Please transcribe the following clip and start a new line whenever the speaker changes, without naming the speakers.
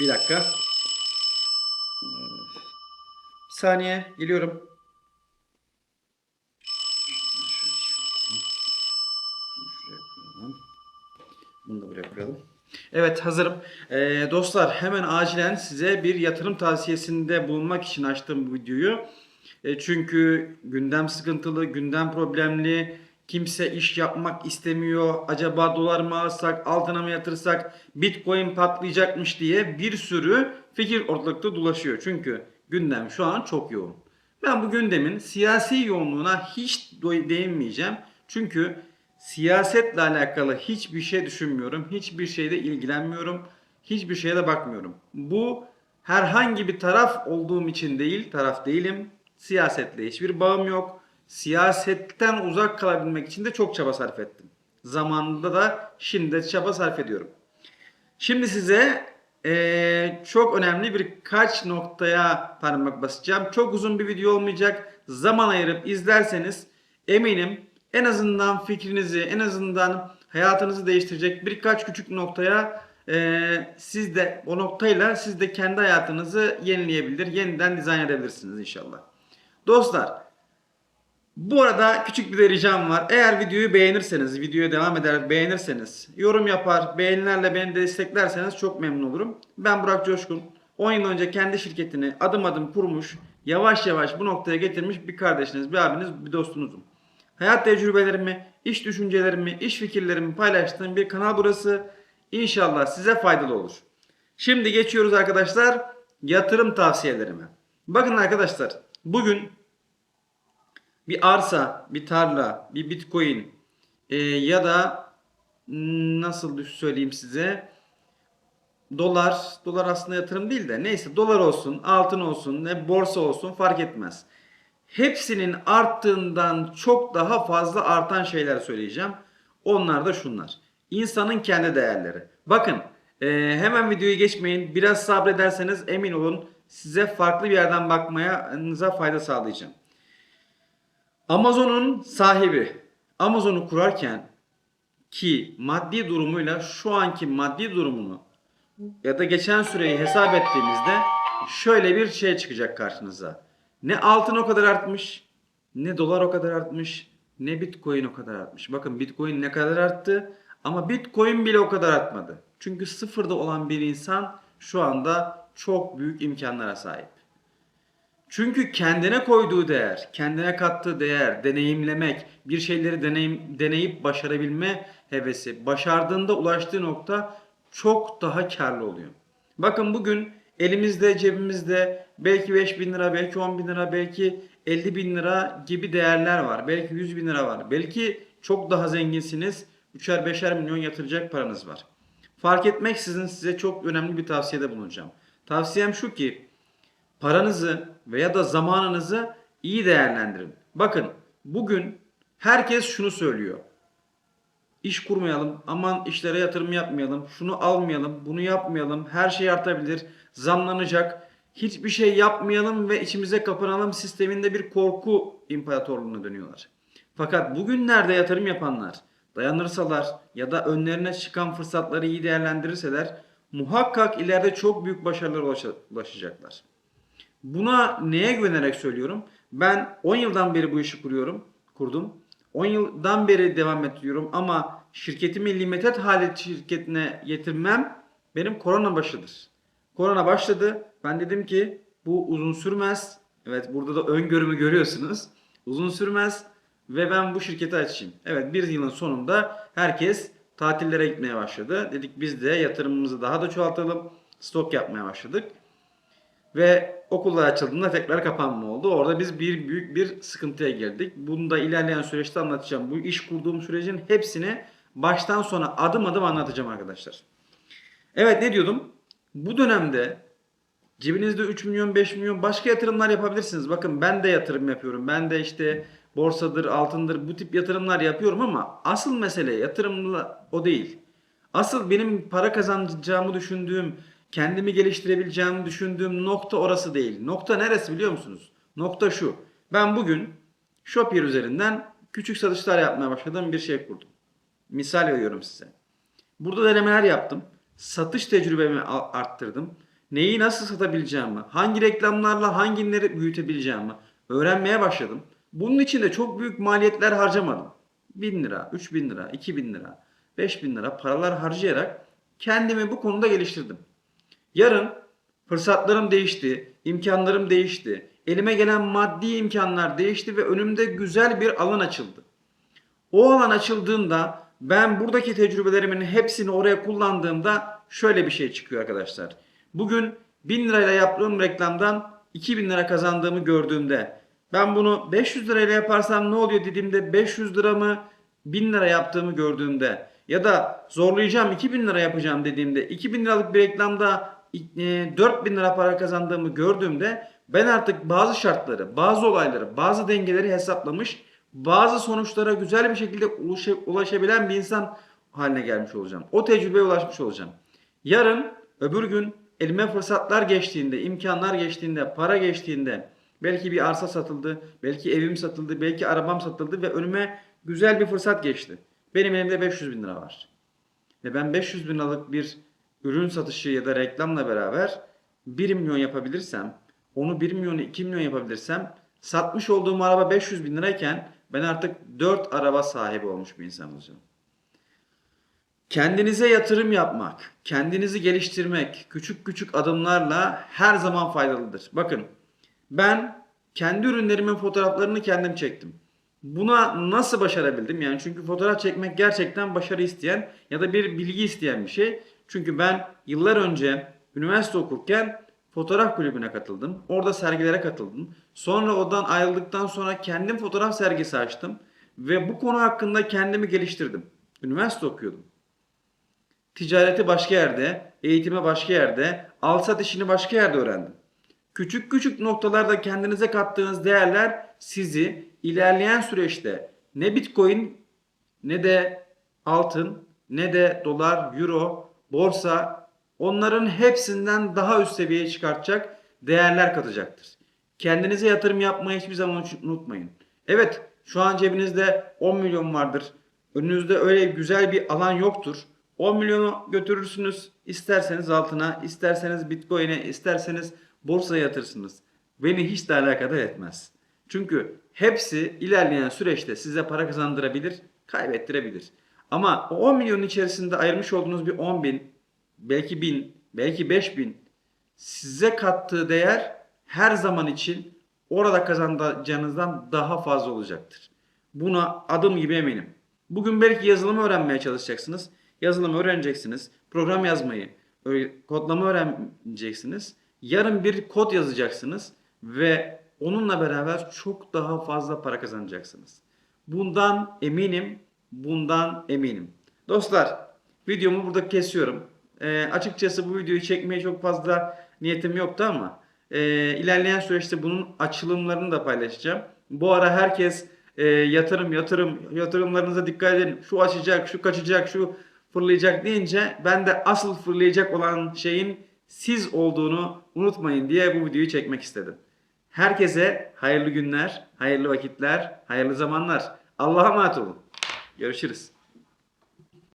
Bir dakika. Bir saniye geliyorum. Bunu da buraya koyalım. Evet hazırım. Ee, dostlar hemen acilen size bir yatırım tavsiyesinde bulunmak için açtım bu videoyu. E, çünkü gündem sıkıntılı, gündem problemli. Kimse iş yapmak istemiyor. Acaba dolar mı alsak, altına mı yatırsak, bitcoin patlayacakmış diye bir sürü fikir ortalıkta dolaşıyor. Çünkü gündem şu an çok yoğun. Ben bu gündemin siyasi yoğunluğuna hiç değinmeyeceğim. Çünkü siyasetle alakalı hiçbir şey düşünmüyorum. Hiçbir şeyde ilgilenmiyorum. Hiçbir şeye de bakmıyorum. Bu herhangi bir taraf olduğum için değil, taraf değilim. Siyasetle hiçbir bağım yok. Siyasetten uzak kalabilmek için de çok çaba sarf ettim. Zamanında da şimdi de çaba sarf ediyorum. Şimdi size eee, çok önemli birkaç noktaya parmak basacağım. Çok uzun bir video olmayacak. Zaman ayırıp izlerseniz eminim en azından fikrinizi, en azından hayatınızı değiştirecek birkaç küçük noktaya eee, siz de o noktayla siz de kendi hayatınızı yenileyebilir, yeniden dizayn edebilirsiniz inşallah. Dostlar bu arada küçük bir de ricam var. Eğer videoyu beğenirseniz, videoya devam eder beğenirseniz, yorum yapar, beğenilerle beni desteklerseniz çok memnun olurum. Ben Burak Coşkun. 10 yıl önce kendi şirketini adım adım kurmuş, yavaş yavaş bu noktaya getirmiş bir kardeşiniz, bir abiniz, bir dostunuzum. Hayat tecrübelerimi, iş düşüncelerimi, iş fikirlerimi paylaştığım bir kanal burası. İnşallah size faydalı olur. Şimdi geçiyoruz arkadaşlar yatırım tavsiyelerime. Bakın arkadaşlar bugün bir arsa, bir tarla, bir bitcoin e, ya da nasıl söyleyeyim size dolar, dolar aslında yatırım değil de neyse dolar olsun, altın olsun, ne borsa olsun fark etmez. Hepsinin arttığından çok daha fazla artan şeyler söyleyeceğim. Onlar da şunlar. İnsanın kendi değerleri. Bakın e, hemen videoyu geçmeyin. Biraz sabrederseniz emin olun size farklı bir yerden bakmanıza fayda sağlayacağım. Amazon'un sahibi Amazon'u kurarken ki maddi durumuyla şu anki maddi durumunu ya da geçen süreyi hesap ettiğimizde şöyle bir şey çıkacak karşınıza. Ne altın o kadar artmış, ne dolar o kadar artmış, ne bitcoin o kadar artmış. Bakın bitcoin ne kadar arttı ama bitcoin bile o kadar artmadı. Çünkü sıfırda olan bir insan şu anda çok büyük imkanlara sahip. Çünkü kendine koyduğu değer, kendine kattığı değer, deneyimlemek, bir şeyleri deneyim, deneyip başarabilme hevesi, başardığında ulaştığı nokta çok daha karlı oluyor. Bakın bugün elimizde, cebimizde belki 5 bin lira, belki 10 bin lira, belki 50 bin lira gibi değerler var. Belki 100 bin lira var. Belki çok daha zenginsiniz. 3'er 5'er milyon yatıracak paranız var. Fark etmeksizin size çok önemli bir tavsiyede bulunacağım. Tavsiyem şu ki paranızı veya da zamanınızı iyi değerlendirin. Bakın bugün herkes şunu söylüyor. İş kurmayalım, aman işlere yatırım yapmayalım, şunu almayalım, bunu yapmayalım, her şey artabilir, zamlanacak, hiçbir şey yapmayalım ve içimize kapanalım sisteminde bir korku imparatorluğuna dönüyorlar. Fakat bugünlerde yatırım yapanlar dayanırsalar ya da önlerine çıkan fırsatları iyi değerlendirirseler muhakkak ileride çok büyük başarılara ulaşa- ulaşacaklar. Buna neye güvenerek söylüyorum? Ben 10 yıldan beri bu işi kuruyorum, kurdum. 10 yıldan beri devam ettiriyorum ama şirketimi limited hale şirketine getirmem benim korona başıdır. Korona başladı. Ben dedim ki bu uzun sürmez. Evet burada da öngörümü görüyorsunuz. Uzun sürmez ve ben bu şirketi açayım. Evet bir yılın sonunda herkes tatillere gitmeye başladı. Dedik biz de yatırımımızı daha da çoğaltalım. Stok yapmaya başladık. Ve okullar açıldığında tekrar kapanma oldu. Orada biz bir büyük bir sıkıntıya girdik. Bunu da ilerleyen süreçte anlatacağım. Bu iş kurduğum sürecin hepsini baştan sona adım adım anlatacağım arkadaşlar. Evet ne diyordum? Bu dönemde cebinizde 3 milyon 5 milyon başka yatırımlar yapabilirsiniz. Bakın ben de yatırım yapıyorum. Ben de işte borsadır, altındır bu tip yatırımlar yapıyorum ama asıl mesele yatırımla o değil. Asıl benim para kazanacağımı düşündüğüm, kendimi geliştirebileceğimi düşündüğüm nokta orası değil. Nokta neresi biliyor musunuz? Nokta şu. Ben bugün Shopier üzerinden küçük satışlar yapmaya başladığım bir şey kurdum. Misal veriyorum size. Burada denemeler yaptım. Satış tecrübemi arttırdım. neyi nasıl satabileceğimi, hangi reklamlarla hangileri büyütebileceğimi öğrenmeye başladım. Bunun için de çok büyük maliyetler harcamadım. 1000 lira, 3000 lira, 2000 lira, 5000 lira paralar harcayarak kendimi bu konuda geliştirdim. Yarın fırsatlarım değişti, imkanlarım değişti. Elime gelen maddi imkanlar değişti ve önümde güzel bir alan açıldı. O alan açıldığında ben buradaki tecrübelerimin hepsini oraya kullandığımda şöyle bir şey çıkıyor arkadaşlar. Bugün 1000 lirayla yaptığım reklamdan 2000 lira kazandığımı gördüğümde ben bunu 500 lirayla yaparsam ne oluyor dediğimde 500 liramı 1000 lira yaptığımı gördüğümde ya da zorlayacağım 2000 lira yapacağım dediğimde 2000 liralık bir reklamda 4000 lira para kazandığımı gördüğümde ben artık bazı şartları, bazı olayları, bazı dengeleri hesaplamış, bazı sonuçlara güzel bir şekilde ulaşa- ulaşabilen bir insan haline gelmiş olacağım. O tecrübeye ulaşmış olacağım. Yarın öbür gün elime fırsatlar geçtiğinde, imkanlar geçtiğinde, para geçtiğinde belki bir arsa satıldı, belki evim satıldı, belki arabam satıldı ve önüme güzel bir fırsat geçti. Benim elimde 500 bin lira var. Ve ben 500 bin liralık bir ürün satışı ya da reklamla beraber 1 milyon yapabilirsem, onu 1 milyonu 2 milyon yapabilirsem, satmış olduğum araba 500 bin lirayken ben artık 4 araba sahibi olmuş bir insan olacağım. Kendinize yatırım yapmak, kendinizi geliştirmek küçük küçük adımlarla her zaman faydalıdır. Bakın ben kendi ürünlerimin fotoğraflarını kendim çektim. Buna nasıl başarabildim? Yani çünkü fotoğraf çekmek gerçekten başarı isteyen ya da bir bilgi isteyen bir şey. Çünkü ben yıllar önce üniversite okurken fotoğraf kulübüne katıldım. Orada sergilere katıldım. Sonra odan ayrıldıktan sonra kendim fotoğraf sergisi açtım. Ve bu konu hakkında kendimi geliştirdim. Üniversite okuyordum. Ticareti başka yerde, eğitimi başka yerde, al sat işini başka yerde öğrendim. Küçük küçük noktalarda kendinize kattığınız değerler sizi ilerleyen süreçte ne bitcoin ne de altın ne de dolar, euro, borsa onların hepsinden daha üst seviyeye çıkartacak değerler katacaktır. Kendinize yatırım yapmayı hiçbir zaman unutmayın. Evet şu an cebinizde 10 milyon vardır. Önünüzde öyle güzel bir alan yoktur. 10 milyonu götürürsünüz. İsterseniz altına, isterseniz bitcoin'e, isterseniz borsaya yatırsınız. Beni hiç de alakadar etmez. Çünkü hepsi ilerleyen süreçte size para kazandırabilir, kaybettirebilir. Ama o 10 milyonun içerisinde ayırmış olduğunuz bir 10 bin, belki 1000, belki 5000 size kattığı değer her zaman için orada kazanacağınızdan daha fazla olacaktır. Buna adım gibi eminim. Bugün belki yazılımı öğrenmeye çalışacaksınız. Yazılımı öğreneceksiniz. Program yazmayı, kodlama öğreneceksiniz. Yarın bir kod yazacaksınız ve onunla beraber çok daha fazla para kazanacaksınız. Bundan eminim, bundan eminim. Dostlar, videomu burada kesiyorum. Ee, açıkçası bu videoyu çekmeye çok fazla niyetim yoktu ama e, ilerleyen süreçte bunun açılımlarını da paylaşacağım. Bu ara herkes e, yatırım, yatırım, yatırımlarınıza dikkat edin. Şu açacak, şu kaçacak, şu fırlayacak deyince ben de asıl fırlayacak olan şeyin siz olduğunu unutmayın diye bu videoyu çekmek istedim. Herkese hayırlı günler, hayırlı vakitler, hayırlı zamanlar. Allah'a emanet olun. Görüşürüz.